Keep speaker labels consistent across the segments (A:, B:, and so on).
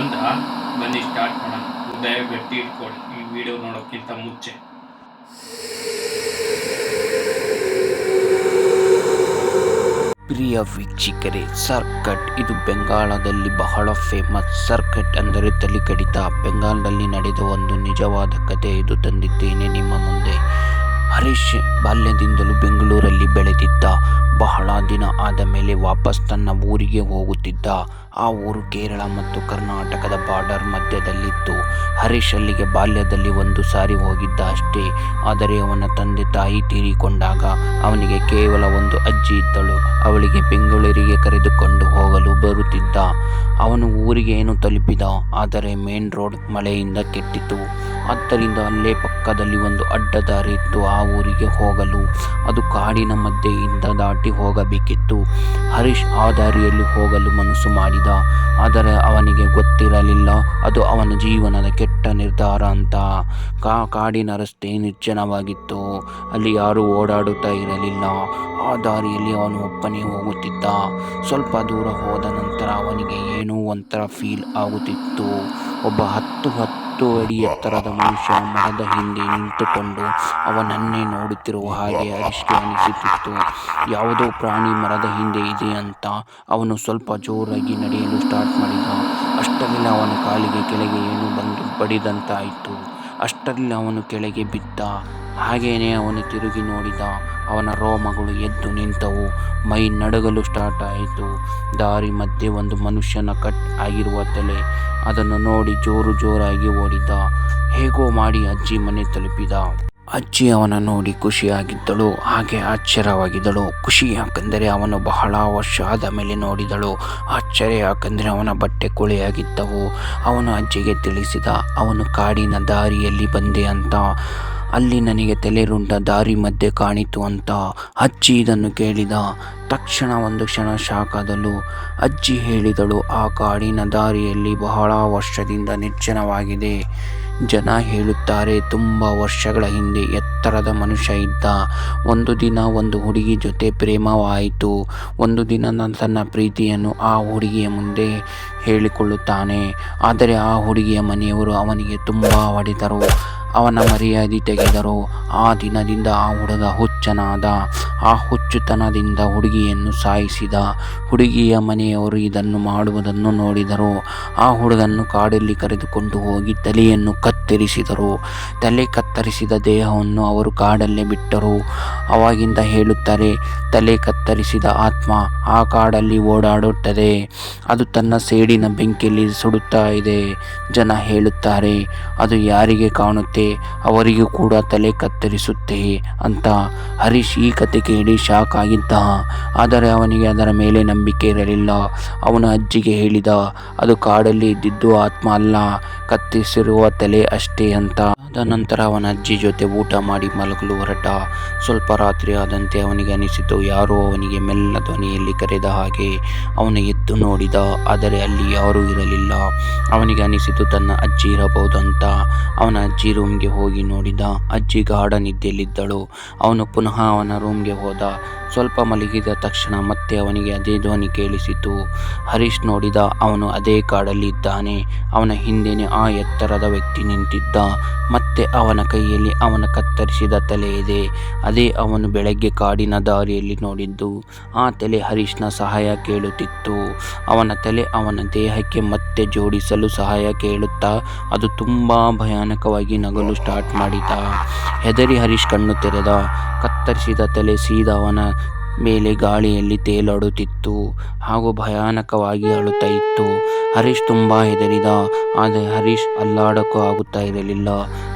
A: ಬಂದ, ಬನ್ನಿ ಸ್ಟಾರ್ಟ್ ಮಾಡೋಣ. ಉದಯ ಗಟ್ಟಿ ಇಟ್ಕೊಳ್ಳಿ ಈ ವಿಡಿಯೋ ನೋಡೋಕ್ಕಿಂತ ಮುಂಚೆ
B: ಪ್ರಿಯ ವೀಕ್ಷಕರೇ ಸರ್ಕಟ್ ಇದು ಬೆಂಗಾಳದಲ್ಲಿ ಬಹಳ ಫೇಮಸ್ ಸರ್ಕಟ್ ಅಂದರೆ ತಲೆ ಕಡಿತ ಬೆಂಗಾಲದಲ್ಲಿ ನಡೆದ ಒಂದು ನಿಜವಾದ ಕಥೆ ಇದು ತಂದಿದ್ದೇನೆ ನಿಮ್ಮ ಮುಂದೆ. ಹರೀಶ್ ಬಾಲ್ಯದಿಂದಲೂ ಬೆಂಗಳೂರಲ್ಲಿ ಬೆಳೆದಿದ್ದ ಬಹಳ ದಿನ ಆದ ಮೇಲೆ ವಾಪಸ್ ತನ್ನ ಊರಿಗೆ ಹೋಗುತ್ತಿದ್ದ. ಆ ಊರು ಕೇರಳ ಮತ್ತು ಕರ್ನಾಟಕದ ಬಾರ್ಡರ್ ಮಧ್ಯದಲ್ಲಿತ್ತು. ಹರೀಶ್ ಅಲ್ಲಿಗೆ ಬಾಲ್ಯದಲ್ಲಿ ಒಂದು ಸಾರಿ ಹೋಗಿದ್ದ ಅಷ್ಟೇ. ಆದರೆ ಅವನ ತಂದೆ ತಾಯಿ ತೀರಿಕೊಂಡಾಗ ಅವನಿಗೆ ಕೇವಲ ಒಂದು ಅಜ್ಜಿ ಇದ್ದಳು. ಅವಳಿಗೆ ಬೆಂಗಳೂರಿಗೆ ಕರೆದುಕೊಂಡು ಹೋಗಲು ಬರುತ್ತಿದ್ದ. ಅವನು ಊರಿಗೆ ಏನು ತಲುಪಿದ, ಆದರೆ ಮೇನ್ ರೋಡ್ ಮಳೆಯಿಂದ ಕೆಟ್ಟಿತು. ಆದ್ದರಿಂದ ಅಲ್ಲೇ ಪಕ್ಕದಲ್ಲಿ ಒಂದು ಅಡ್ಡ ದಾರಿ ಇತ್ತು. ಆ ಊರಿಗೆ ಹೋಗಲು ಅದು ಕಾಡಿನ ಮಧ್ಯೆಯಿಂದ ದಾಟಿ ಹೋಗಬೇಕಿತ್ತು. ಹರೀಶ್ ಆ ದಾರಿಯಲ್ಲಿ ಹೋಗಲು ಮನಸ್ಸು ಮಾಡಿದ. ಆದರೆ ಅವನಿಗೆ ಗೊತ್ತಿರಲಿಲ್ಲ. ಅದು ಅವನ ಜೀವನದ ಕೆಟ್ಟ ನಿರ್ಧಾರ ಅಂತ. ಕಾ, ಕಾಡಿನ ರಸ್ತೆ ನಿರ್ಜನವಾಗಿತ್ತು. ಅಲ್ಲಿ ಯಾರೂ ಓಡಾಡುತ್ತಾ ಇರಲಿಲ್ಲ. ಆ ದಾರಿಯಲ್ಲಿ ಅವನು ಒಬ್ಬನೇ ಹೋಗುತ್ತಿದ್ದ. ಸ್ವಲ್ಪ ದೂರ ಹೋದ ನಂತರ ಅವನಿಗೆ ಏನೋ ಒಂಥರ ಫೀಲ್ ಆಗುತ್ತಿತ್ತು. ಒಬ್ಬ ಹತ್ತು ಹತ್ತು ಅಡಿ ಎತ್ತರದ ಮನುಷ್ಯ ಮರದ ಹಿಂದೆ ನಿಂತುಕೊಂಡು ಅವನನ್ನೇ ನೋಡುತ್ತಿರುವ ಹಾಗೆ ಅರಿಷ್ಟು ಅನಿಸುತ್ತಿತ್ತು. ಯಾವುದೋ ಪ್ರಾಣಿ ಮರದ ಹಿಂದೆ ಇದೆ ಅಂತ ಅವನು ಸ್ವಲ್ಪ ಜೋರಾಗಿ ನಡೆಯಲು ಸ್ಟಾರ್ಟ್ ಮಾಡಿದ. ಅಷ್ಟರಲ್ಲಿ ಅವನ ಕಾಲಿಗೆ ಕೆಳಗೆ ಏನು ಬಂದು ಬಡಿದಂತಾಯಿತು. ಅಷ್ಟರಲ್ಲಿ ಅವನು ಕೆಳಗೆ ಬಿದ್ದ. ಹಾಗೇನೆ ಅವನು ತಿರುಗಿ ನೋಡಿದ. ಅವನ ರೋಮಗಳು ಎದ್ದು ನಿಂತವು. ಮೈ ನಡಗಲು ಸ್ಟಾರ್ಟ್ ಆಯಿತು. ದಾರಿ ಮಧ್ಯೆ ಒಂದು ಮನುಷ್ಯನ ಕಟ್ ಆಗಿರುವ ತಲೆ. ಅದನ್ನು ನೋಡಿ ಜೋರು ಜೋರಾಗಿ ಓಡಿದ. ಹೇಗೋ ಮಾಡಿ ಅಜ್ಜಿ ಮನೆ ತಲುಪಿದ. ಅಜ್ಜಿ ಅವನ ನೋಡಿ ಖುಷಿಯಾಗಿದ್ದಳು, ಹಾಗೆ ಆಶ್ಚರ್ಯವಾಗಿದ್ದಳು. ಖುಷಿ ಯಾಕಂದರೆ ಅವನು ಬಹಳ ವರ್ಷ ಆದ ಮೇಲೆ ನೋಡಿದಳು. ಆಶ್ಚರ್ಯ ಯಾಕಂದರೆ ಅವನ ಬಟ್ಟೆ ಕೊಳೆಯಾಗಿದ್ದವು. ಅವನು ಅಜ್ಜಿಗೆ ತಿಳಿಸಿದ, ಅವನು ಕಾಡಿನ ದಾರಿಯಲ್ಲಿ ಬಂದೆ ಅಂತ. ಅಲ್ಲಿ ನನಗೆ ತಲೆರುಂಡ ದಾರಿ ಮಧ್ಯೆ ಕಾಣಿತು ಅಂತ ಅಜ್ಜಿ ಇದನ್ನು ಕೇಳಿದ. ತಕ್ಷಣ ಒಂದು ಕ್ಷಣ ಶಾಕಾದಳು ಅಜ್ಜಿ ಹೇಳಿದಳು, ಆ ಕಾಡಿನ ದಾರಿಯಲ್ಲಿ ಬಹಳ ವರ್ಷದಿಂದ ನಿರ್ಜನವಾಗಿದೆ. ಜನ ಹೇಳುತ್ತಾರೆ, ತುಂಬ ವರ್ಷಗಳ ಹಿಂದೆ ಎತ್ತರದ ಮನುಷ್ಯ ಇದ್ದ. ಒಂದು ದಿನ ಒಂದು ಹುಡುಗಿ ಜೊತೆ ಪ್ರೇಮವಾಯಿತು. ಒಂದು ದಿನ ತನ್ನ ಪ್ರೀತಿಯನ್ನು ಆ ಹುಡುಗಿಯ ಮುಂದೆ ಹೇಳಿಕೊಳ್ಳುತ್ತಾನೆ. ಆದರೆ ಆ ಹುಡುಗಿಯ ಮನೆಯವರು ಅವನಿಗೆ ತುಂಬ ಹೊಡೆದರು. ಅವನ ಮರ್ಯಾದೆ ತೆಗೆದರು ಆ ದಿನದಿಂದ ಆ ಹುಡುಗ ಹುಚ್ಚನಾದ, ಆ ಹುಚ್ಚುತನದಿಂದ ಹುಡುಗಿಯನ್ನು ಸಾಯಿಸಿದ. ಹುಡುಗಿಯ ಮನೆಯವರು ಇದನ್ನು ಮಾಡುವುದನ್ನು ನೋಡಿದರು. ಆ ಹುಡುಗನ್ನು ಕಾಡಲ್ಲಿ ಕರೆದುಕೊಂಡು ಹೋಗಿ ತಲೆಯನ್ನು ಕತ್ತರಿಸಿದರು. ತಲೆ ಕತ್ತರಿಸಿದ ದೇಹವನ್ನು ಅವರು ಕಾಡಲ್ಲೇ ಬಿಟ್ಟರು. ಅವಾಗಿಂದ ಹೇಳುತ್ತಾರೆ, ತಲೆ ಕತ್ತರಿಸಿದ ಆತ್ಮ ಆ ಕಾಡಲ್ಲಿ ಓಡಾಡುತ್ತದೆ. ಅದು ತನ್ನ ಸೇಡಿನ ಬೆಂಕಿಯಲ್ಲಿ ಸುಡುತ್ತಾ ಇದೆ. ಜನ ಹೇಳುತ್ತಾರೆ, ಅದು ಯಾರಿಗೆ ಕಾಣುತ್ತೆ? ಅವರಿಗೂ ಕೂಡ ತಲೆ ಕತ್ತರಿಸುತ್ತೆ ಅಂತ ಹರೀಶ್ ಈ ಕತೆ ಕೇಳಿ ಶಾಕ್ ಆಗಿದ್ದ. ಆದರೆ ಅವನಿಗೆ ಅದರ ಮೇಲೆ ನಂಬಿಕೆ ಇರಲಿಲ್ಲ. ಅವನ ಅಜ್ಜಿಗೆ ಹೇಳಿದ, ಅದು ಕಾಡಲ್ಲಿ ಇದ್ದಿದ್ದು ಆತ್ಮ ಅಲ್ಲ, ಕತ್ತಿಸಿರುವ ತಲೆ ಅಷ್ಟೇ ಅಂತ. ಅದ ನಂತರ ಅವನ ಅಜ್ಜಿ ಜೊತೆ ಊಟ ಮಾಡಿ ಮಲಗಲು ಹೊರಟ. ಸ್ವಲ್ಪ ರಾತ್ರಿ ಆದಂತೆ ಅವನಿಗೆ ಅನಿಸಿತು, ಯಾರೋ ಅವನಿಗೆ ಮೆಲ್ಲ ಧ್ವನಿಯಲ್ಲಿ ಕರೆದ ಹಾಗೆ ಅವನು ಎದ್ದು ನೋಡಿದ, ಆದರೆ ಅಲ್ಲಿ ಯಾರೂ ಇರಲಿಲ್ಲ. ಅವನಿಗೆ ಅನಿಸಿತು, ತನ್ನ ಅಜ್ಜಿ ಇರಬಹುದಂತ ಅವನ ಅಜ್ಜಿ ರೂಮ್ಗೆ ಹೋಗಿ ನೋಡಿದ, ಅಜ್ಜಿ ಗಾಢ ನಿದ್ದೆಯಲ್ಲಿದ್ದಳು. ಅವನು ಪುನಃ ಅವನ ರೂಮ್ಗೆ ಹೋದ. ಸ್ವಲ್ಪ ಮಲಗಿದ ತಕ್ಷಣ ಮತ್ತೆ ಅವನಿಗೆ ಅದೇ ಧ್ವನಿ ಕೇಳಿಸಿತು. ಹರೀಶ್ ನೋಡಿದ, ಅವನು ಅದೇ ಕಾಡಲ್ಲಿ ಇದ್ದಾನೆ. ಅವನ ಹಿಂದೆನೆ ಆ ಎತ್ತರದ ವ್ಯಕ್ತಿ ನಿಂತಿದ್ದ. ಮತ್ತೆ ಅವನ ಕೈಯಲ್ಲಿ ಅವನ ಕತ್ತರಿಸಿದ ತಲೆ ಇದೆ. ಅದೇ ಅವನು ಬೆಳಗ್ಗೆ ಕಾಡಿನ ದಾರಿಯಲ್ಲಿ ನೋಡಿದ್ದು. ಆ ತಲೆ ಹರೀಶ್ನ ಸಹಾಯ ಕೇಳುತ್ತಿತ್ತು. ಅವನ ತಲೆ ಅವನ ದೇಹಕ್ಕೆ ಮತ್ತೆ ಜೋಡಿಸಲು ಸಹಾಯ ಕೇಳುತ್ತಾ, ಅದು ತುಂಬ ಭಯಾನಕವಾಗಿ ನಗಲು ಸ್ಟಾರ್ಟ್ ಮಾಡಿದ. ಹೆದರಿ ಹರೀಶ್ ಕಣ್ಣು ತೆರೆದ. ಕತ್ತರಿಸಿದ ತಲೆ ಸೀದಾ ಅವನ ಮೇಲೆ ಗಾಳಿಯಲ್ಲಿ ತೇಲಾಡುತ್ತಿತ್ತು. ಹಾಗೂ ಭಯಾನಕವಾಗಿ ಅಳುತ್ತಾ ಇತ್ತು. ಹರೀಶ್ ತುಂಬ ಹೆದರಿದ. ಆದರೆ ಹರೀಶ್ ಅಲ್ಲಾಡಕ್ಕೂ ಆಗುತ್ತಾ ಇರಲಿಲ್ಲ.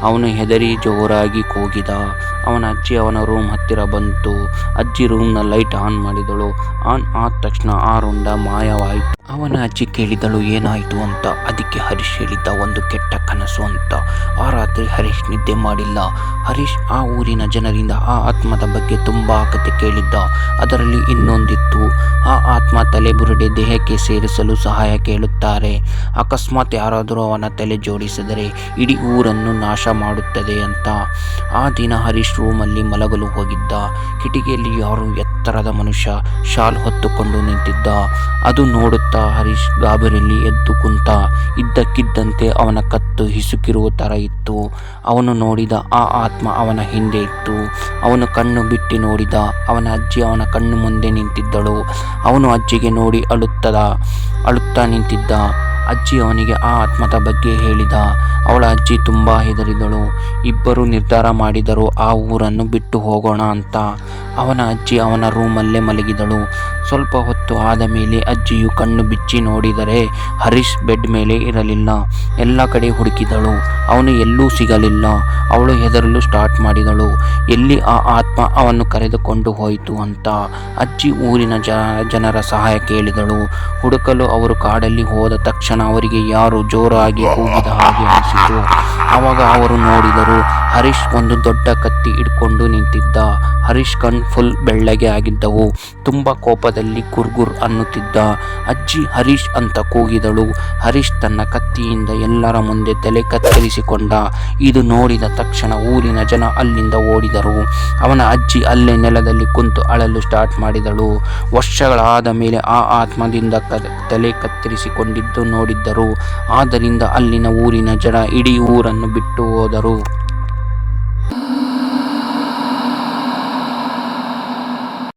B: ಅವನು ಹೆದರಿ ಜೋರಾಗಿ ಕೂಗಿದ. ಅವನ ಅಜ್ಜಿ ಅವನ ರೂಮ್ ಹತ್ತಿರ ಬಂತು. ಅಜ್ಜಿ ರೂಮ್ನ ಲೈಟ್ ಆನ್ ಮಾಡಿದಳು. ಆನ್ ಆದ ತಕ್ಷಣ ಆ ರುಂಡ ಮಾಯವಾಯಿತು. ಅವನ ಅಜ್ಜಿ ಕೇಳಿದಳು, ಏನಾಯಿತು ಅಂತ. ಅದಕ್ಕೆ ಹರೀಶ್ ಹೇಳಿದ್ದ, ಒಂದು ಕೆಟ್ಟ ಕನಸು ಅಂತ. ಆ ರಾತ್ರಿ ಹರೀಶ್ ನಿದ್ದೆ ಮಾಡಿಲ್ಲ. ಹರೀಶ್ ಆ ಊರಿನ ಜನರಿಂದ ಆ ಆತ್ಮದ ಬಗ್ಗೆ ತುಂಬ ಕತೆ ಕೇಳಿದ್ದ. ಅದರಲ್ಲಿ ಇನ್ನೊಂದಿತ್ತು. ಆ ಆತ್ಮ ತಲೆಬುರುಡೆ ದೇಹಕ್ಕೆ ಸೇರಿಸಲು ಸಹಾಯ ಕೇಳುತ್ತಾರೆ. ಅಕಸ್ಮಾತ್ ಯಾರಾದರೂ ಅವನ ತಲೆ ಜೋಡಿಸಿದರೆ ಇಡೀ ಊರನ್ನು ನಾಶ ಮಾಡುತ್ತದೆ ಅಂತ. ಆ ದಿನ ಹರೀಶ್ ರೂಮಲ್ಲಿ ಮಲಗಲು ಹೋಗಿದ್ದ. ಕಿಟಕಿಯಲ್ಲಿ ಯಾರು ಎತ್ತರದ ಮನುಷ್ಯ ಶಾಲ್ ಹೊತ್ತುಕೊಂಡು ನಿಂತಿದ್ದ. ಅದು ನೋಡುತ್ತಾ ಹರೀಶ್ ಗಾಬರಿಯಲ್ಲಿ ಎದ್ದು ಕುಂತ. ಇದ್ದಕ್ಕಿದ್ದಂತೆ ಅವನ ಕತ್ತು ಹಿಸುಕಿರುವ ತರ ಇತ್ತು. ಅವನು ನೋಡಿದ ಆ ಆತ್ಮ ಅವನ ಹಿಂದೆ ಇತ್ತು. ಅವನು ಕಣ್ಣು ಬಿಟ್ಟು ನೋಡಿದ. ಅವನ ಅಜ್ಜಿ ಅವನ ಕಣ್ಣು ಮುಂದೆ ನಿಂತಿದ್ದಳು. ಅವನು ಅಜ್ಜಿಗೆ ನೋಡಿ ಅಳುತ್ತದ, ಅಳುತ್ತಾ ನಿಂತಿದ್ದ. ಅಜ್ಜಿ ಅವನಿಗೆ ಆ ಆತ್ಮದ ಬಗ್ಗೆ ಹೇಳಿದ. ಅವಳ ಅಜ್ಜಿ ತುಂಬ ಹೆದರಿದಳು. ಇಬ್ಬರು ನಿರ್ಧಾರ ಮಾಡಿದರು, ಆ ಊರನ್ನು ಬಿಟ್ಟು ಹೋಗೋಣ ಅಂತ. ಅವನ ಅಜ್ಜಿ ಅವನ ರೂಮಲ್ಲೇ ಮಲಗಿದಳು. ಸ್ವಲ್ಪ ಹೊತ್ತು ಆದ ಮೇಲೆ ಅಜ್ಜಿಯು ಕಣ್ಣು ಬಿಚ್ಚಿ ನೋಡಿದರೆ ಹರೀಶ್ ಬೆಡ್ ಮೇಲೆ ಇರಲಿಲ್ಲ. ಎಲ್ಲ ಕಡೆ ಹುಡುಕಿದಳು. ಅವನು ಎಲ್ಲೂ ಸಿಗಲಿಲ್ಲ. ಅವಳು ಹೆದರಲು ಸ್ಟಾರ್ಟ್ ಮಾಡಿದಳು. ಎಲ್ಲಿ ಆ ಆತ್ಮ ಅವನ್ನು ಕರೆದುಕೊಂಡು ಹೋಯಿತು ಅಂತ ಅಜ್ಜಿ ಊರಿನ ಜ, ಜನರ ಸಹಾಯ ಕೇಳಿದಳು. ಹುಡುಕಲು ಅವರು ಕಾಡಲ್ಲಿ ಹೋದ ತಕ್ಷಣ ಅವರಿಗೆ ಯಾರು ಜೋರಾಗಿ ಕೂಗಿದ ಹಾಗೆ ಅನಿಸಿತು. ಆವಾಗ ಅವರು ನೋಡಿದರು, ಹರೀಶ್ ಒಂದು ದೊಡ್ಡ ಕತ್ತಿ ಹಿಡ್ಕೊಂಡು ನಿಂತಿದ್ದ. ಹರೀಶ್ ಕಣ್ ಫುಲ್ ಬೆಳ್ಳಗೆ ಆಗಿದ್ದವು. ತುಂಬ ಕೋಪದಲ್ಲಿ ಗುರ್ಗುರ್ ಅನ್ನುತ್ತಿದ್ದ ಅಜ್ಜಿ ಹರೀಶ್ ಅಂತ ಕೂಗಿದಳು. ಹರೀಶ್ ತನ್ನ ಕತ್ತಿಯಿಂದ ಎಲ್ಲರ ಮುಂದೆ ತಲೆ ಕತ್ತರಿಸಿಕೊಂಡ ಇದು ನೋಡಿದ ತಕ್ಷಣ ಊರಿನ ಜನ ಅಲ್ಲಿಂದ ಓಡಿದರು. ಅವನ ಅಜ್ಜಿ ಅಲ್ಲೇ ನೆಲದಲ್ಲಿ ಕುಂತು ಅಳಲು ಸ್ಟಾರ್ಟ್ ಮಾಡಿದಳು. ವರ್ಷಗಳಾದ ಮೇಲೆ ಆ ಆತ್ಮದಿಂದ ತಲೆ ಕತ್ತರಿಸಿಕೊಂಡಿದ್ದು ನೋಡಿದ್ದರು. ಆದ್ದರಿಂದ ಅಲ್ಲಿನ ಊರಿನ ಜನ ಇಡೀ ಊರನ್ನು ಬಿಟ್ಟು ಹೋದರು.